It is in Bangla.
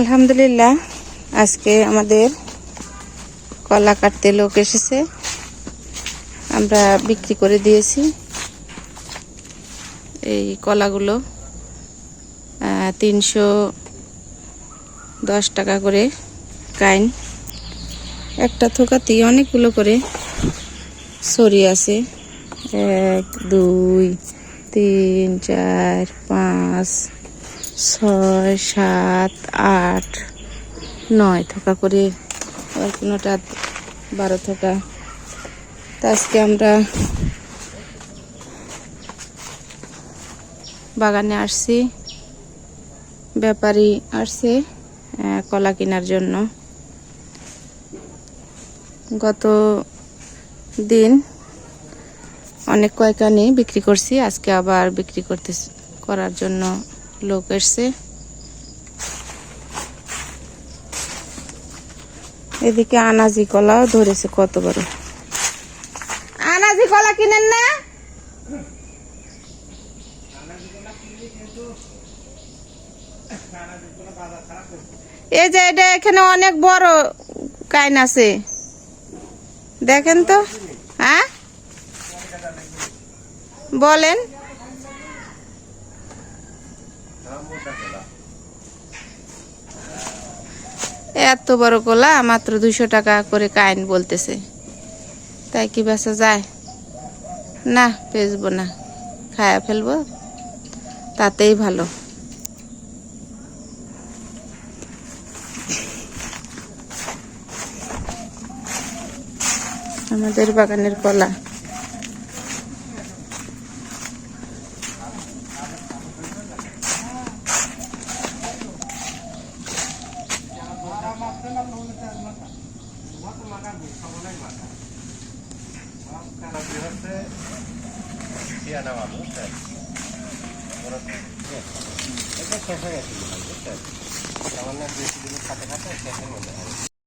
আলহামদুলিল্লাহ, আজকে আমাদের কলা কাটতে লোক এসেছে। আমরা বিক্রি করে দিয়েছি এই কলাগুলো তিনশো দশ টাকা করে কাইন। একটা থোকাতেই অনেকগুলো করে সরি আছে। এক, দুই, তিন, চার, পাঁচ ছয়, সাত, আট, নয় থোকা করে আর কোনোটা বারো থোকা। তা আজকে আমরা বাগানে আসছি, ব্যাপারী আসছে কলা কেনার জন্য। গত দিন অনেক কয়কানি বিক্রি করছি, আজকে আবার বিক্রি করতে করার জন্য লোক এসছে এদিকে আনাজি কলাও ধরেছে কত বড় আনাজি কলা কিনেন না? এই যে এটা এখানে অনেক বড় কাইন আছে। দেখেন তো হ্যাঁ? বলেন। এত বড় কলা মাত্র দুশো টাকা করে কাইন বলতেছে। তাই কি বেচা যায়? না, বেচবো না। খায়া ফেলব, তাতেই ভালো। আমাদের বাগানের কলা। এটা শেষ হয়ে গেছে সামান্য বেশি দিনের খাতে খাতে মধ্যে হয়